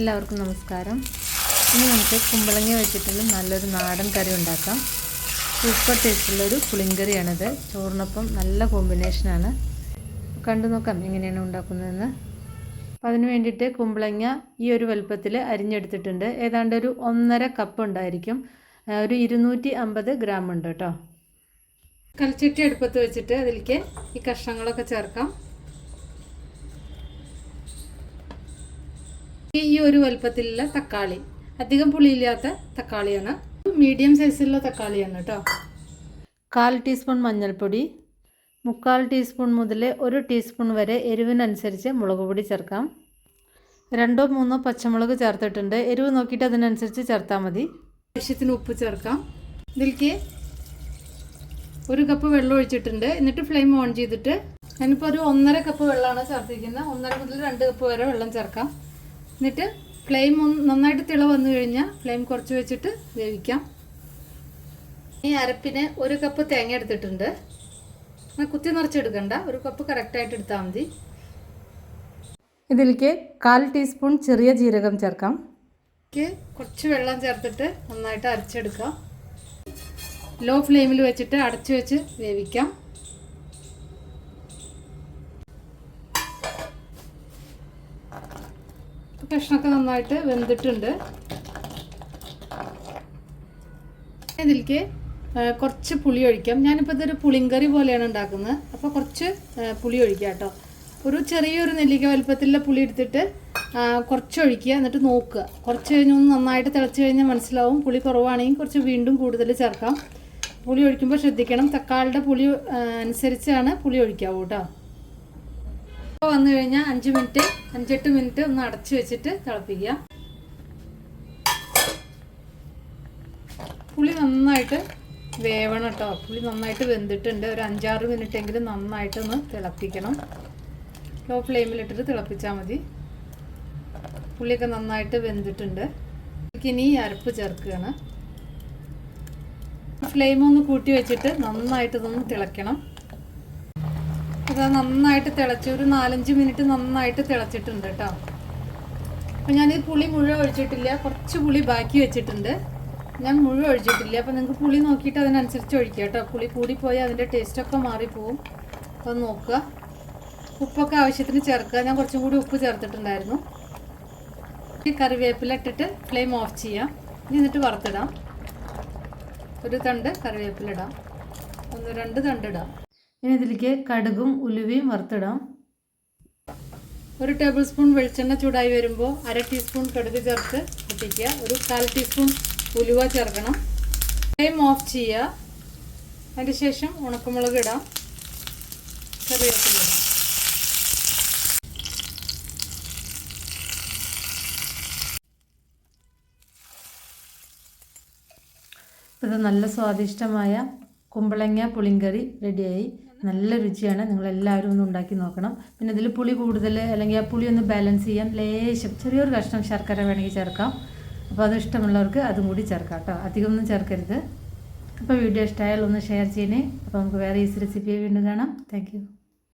എല്ലാവർക്കും നമസ്കാരം. ഇനി നമുക്ക് കുമ്പളങ്ങ വെച്ചിട്ടുള്ള നല്ലൊരു നാടൻ കറി ഉണ്ടാക്കാം. സൂപ്പർ ടേസ്റ്റുള്ളൊരു പുളിങ്കറിയാണിത്. ചോറിനൊപ്പം നല്ല കോമ്പിനേഷനാണ് കണ്ടു നോക്കാം എങ്ങനെയാണ് ഉണ്ടാക്കുന്നതെന്ന്. അപ്പം അതിന് വേണ്ടിയിട്ട് കുമ്പളങ്ങ ഈ ഒരു വലുപ്പത്തിൽ അരിഞ്ഞെടുത്തിട്ടുണ്ട്. ഏതാണ്ട് ഒരു ഒന്നര കപ്പ് ഉണ്ടായിരിക്കും. ഒരു ഇരുന്നൂറ്റി അമ്പത് ഗ്രാം ഉണ്ട് കേട്ടോ. കൽച്ചട്ടി അടുപ്പത്ത് വെച്ചിട്ട് അതിലേക്ക് ഈ കഷ്ണങ്ങളൊക്കെ ചേർക്കാം. ഈ ഒരു വലുപ്പത്തിലുള്ള തക്കാളി. അധികം പുളിയില്ലാത്ത തക്കാളിയാണ്. മീഡിയം സൈസിലുള്ള തക്കാളിയാണ് കേട്ടോ. കാൽ ടീസ്പൂൺ മഞ്ഞൾപ്പൊടി മുക്കാൽ ടീസ്പൂൺ മുതൽ ഒരു ടീസ്പൂൺ വരെ എരിവിനനുസരിച്ച് മുളക് പൊടി ചേർക്കാം. രണ്ടോ മൂന്നോ പച്ചമുളക് ചേർത്തിട്ടുണ്ട്. എരിവ് നോക്കിയിട്ട് അതിനനുസരിച്ച് ചേർത്താൽ മതി. ആവശ്യത്തിന് ഉപ്പ് ചേർക്കാം. ഇതിലേക്ക് ഒരു കപ്പ് വെള്ളം ഒഴിച്ചിട്ടുണ്ട്. എന്നിട്ട് ഫ്ലെയിം ഓൺ ചെയ്തിട്ട് ഞാനിപ്പോൾ ഒരു ഒന്നര കപ്പ് വെള്ളമാണ് ചേർത്തിരിക്കുന്നത്. ഒന്നര മുതൽ രണ്ട് കപ്പ് വരെ വെള്ളം ചേർക്കാം. എന്നിട്ട് ഫ്ലെയിം ഒന്ന് നന്നായിട്ട് തിള വന്നു കഴിഞ്ഞാൽ ഫ്ലെയിം കുറച്ച് വെച്ചിട്ട് വേവിക്കാം. ഈ അരപ്പിന് ഒരു കപ്പ് തേങ്ങ എടുത്തിട്ടുണ്ട്. കുത്തി നിറച്ചെടുക്കണ്ട. ഒരു കപ്പ് കറക്റ്റായിട്ട് എടുത്താൽ മതി. ഇതിലേക്ക് കാൽ ടീസ്പൂൺ ചെറിയ ജീരകം ചേർക്കാം. കുറച്ച് വെള്ളം ചേർത്തിട്ട് നന്നായിട്ട് അരച്ചെടുക്കാം. ലോ ഫ്ലെയിമിൽ വെച്ചിട്ട് അടച്ചു വെച്ച് വേവിക്കാം. കഷ്ണമൊക്കെ നന്നായിട്ട് വെന്തിട്ടുണ്ട്. ഇതിലേക്ക് കുറച്ച് പുളി ഒഴിക്കാം. ഞാനിപ്പോൾ ഇതൊരു പുളിങ്കറി പോലെയാണ് ഉണ്ടാക്കുന്നത്. അപ്പോൾ കുറച്ച് പുളി ഒഴിക്കുക കേട്ടോ. ഒരു ചെറിയൊരു നെല്ലിക്ക വലുപ്പത്തിലുള്ള പുളി എടുത്തിട്ട് കുറച്ച് ഒഴിക്കുക. എന്നിട്ട് നോക്കുക. കുറച്ച് കഴിഞ്ഞ് ഒന്ന് നന്നായിട്ട് തിളച്ച് കഴിഞ്ഞാൽ മനസ്സിലാവും. പുളി കുറവാണെങ്കിൽ കുറച്ച് വീണ്ടും കൂടുതൽ ചേർക്കാം. പുളി ഒഴിക്കുമ്പോൾ ശ്രദ്ധിക്കണം. തക്കാളിയുടെ പുളി അനുസരിച്ചാണ് പുളി ഒഴിക്കാവൂ കേട്ടോ. വന്നു കഴിഞ്ഞാൽ അഞ്ച് മിനിറ്റ് അഞ്ചെട്ട് മിനിറ്റ് ഒന്ന് അടച്ചു വെച്ചിട്ട് തിളപ്പിക്കുക. പുളി നന്നായിട്ട് വേവണം കേട്ടോ പുളി നന്നായിട്ട് വെന്തിട്ടുണ്ട്. ഒരു അഞ്ചാറ് മിനിറ്റ് എങ്കിലും നന്നായിട്ടൊന്ന് തിളപ്പിക്കണം. ലോ ഫ്ലെയിമിലിട്ടിട്ട് തിളപ്പിച്ചാൽ മതി. പുളിയൊക്കെ നന്നായിട്ട് വെന്തിട്ടുണ്ട്. ഇനി അരപ്പ് ചേർക്കുകയാണ്. ഫ്ലെയിം ഒന്ന് കൂട്ടി വെച്ചിട്ട് നന്നായിട്ട് ഇതൊന്ന് തിളയ്ക്കണം. ഇത് നന്നായിട്ട് തിളച്ച് ഒരു നാലഞ്ച് മിനിറ്റ് നന്നായിട്ട് തിളച്ചിട്ടുണ്ട് കേട്ടോ. അപ്പം ഞാൻ ഈ പുളി മുഴുവൻ ഒഴിച്ചിട്ടില്ല. കുറച്ച് പുളി ബാക്കി വെച്ചിട്ടുണ്ട്. ഞാൻ മുഴുവൻ ഒഴിച്ചിട്ടില്ല. അപ്പം നിങ്ങൾക്ക് പുളി നോക്കിയിട്ട് അതിനനുസരിച്ച് ഒഴിക്കുക കേട്ടോ. പുളി കൂടിപ്പോയാൽ അതിന്റെ ടേസ്റ്റൊക്കെ മാറിപ്പോവും. അപ്പം നോക്കുക. ഉപ്പൊക്കെ ആവശ്യത്തിന് ചേർക്കുക. ഞാൻ കുറച്ചും കൂടി ഉപ്പ് ചേർത്തിട്ടുണ്ടായിരുന്നു. ഈ കറിവേപ്പില ഇട്ടിട്ട് ഫ്ലെയിം ഓഫ് ചെയ്യാം. ഇനി എന്നിട്ട് വറുത്തിടാം. ഒരു തണ്ട് കറിവേപ്പില ഇടാം. ഒന്ന് രണ്ട് തണ്ട് ഇടാം. ഇനി ഇതിലേക്ക് കടുകും ഉലുവയും വറുത്തിടാം. ഒരു ടേബിൾ സ്പൂൺ വെളിച്ചെണ്ണ ചൂടായി വരുമ്പോൾ അര ടീസ്പൂൺ കടുക് ചേർത്ത് പൊട്ടിക്കുക ഒരു കാൽ ടീസ്പൂൺ ഉലുവ ചേർക്കണം. ഫ്ലെയിം ഓഫ് ചെയ്യുക. അതിന് ശേഷം ഉണക്കമുളക് ഇടാം. കറിവേപ്പില ഇടാം. ഇത് നല്ല സ്വാദിഷ്ടമായ കുമ്പളങ്ങ പുളിങ്കറി റെഡിയായി. നല്ല രുചിയാണ്. നിങ്ങൾ എല്ലാവരും ഒന്ന് ഉണ്ടാക്കി നോക്കണം. പിന്നെ ഇതിൽ പുളി കൂടുതൽ അല്ലെങ്കിൽ ആ പുളി ഒന്ന് ബാലൻസ് ചെയ്യാം ലേശം ചെറിയൊരു കഷ്ണം ശർക്കര വേണമെങ്കിൽ ചേർക്കാം. അപ്പോൾ അത് ഇഷ്ടമുള്ളവർക്ക് അതും കൂടി ചേർക്കാം കേട്ടോ. അധികമൊന്നും ചേർക്കരുത്. അപ്പോൾ വീഡിയോ ഇഷ്ടമായാൽ ഒന്ന് ഷെയർ ചെയ്യണേ. അപ്പോൾ നമുക്ക് വേറെ ഈസി റെസിപ്പി വീണ്ടും കാണാം. താങ്ക്